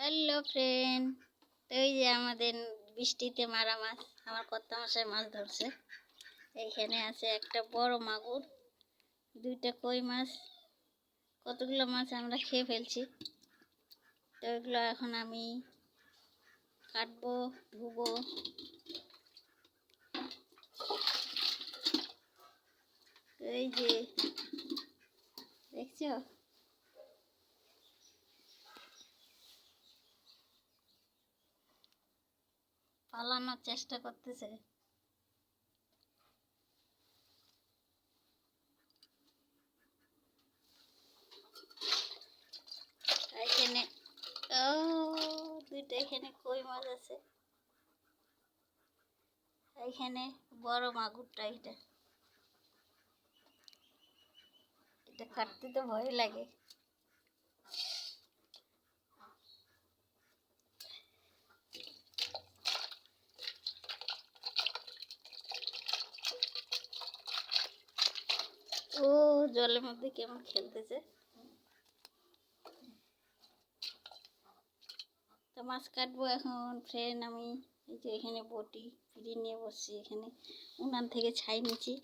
Hello friend তো এই যে আমাদের বৃষ্টিতে মারা মাছ, আমার কর্তা মশাই মাছ ধরছে। এইখানে আছে একটা বড় মাগুর, দুইটা কই মাছ, কতগুলো মাছ আমরা খেয়ে ফেলছি। তো এগুলো এখন আমি কাটবো, ধুবো। এই যে, দেখছ? পালানোর চেষ্টা করতেছে। এখানে ও, দুইটা এখানে কই মাছ আছে? এইখানে বড় মাগুরটা এটা। এটা কাটতে তো ভয় লাগে। ও, জলের মধ্যে কেমন খেলতেছে? তো মাছ কাটবো এখন ফ্রেন্ড আমি, এই যে এখানে বটি, ফিরিয়ে নিয়ে বসছি এখানে, উনান থেকে ছাই নিচ্ছি।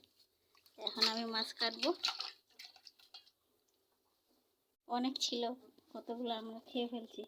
এখন আমি মাছ কাটবো। অনেক ছিল, কতগুলো আমরা খেয়ে ফেলছি।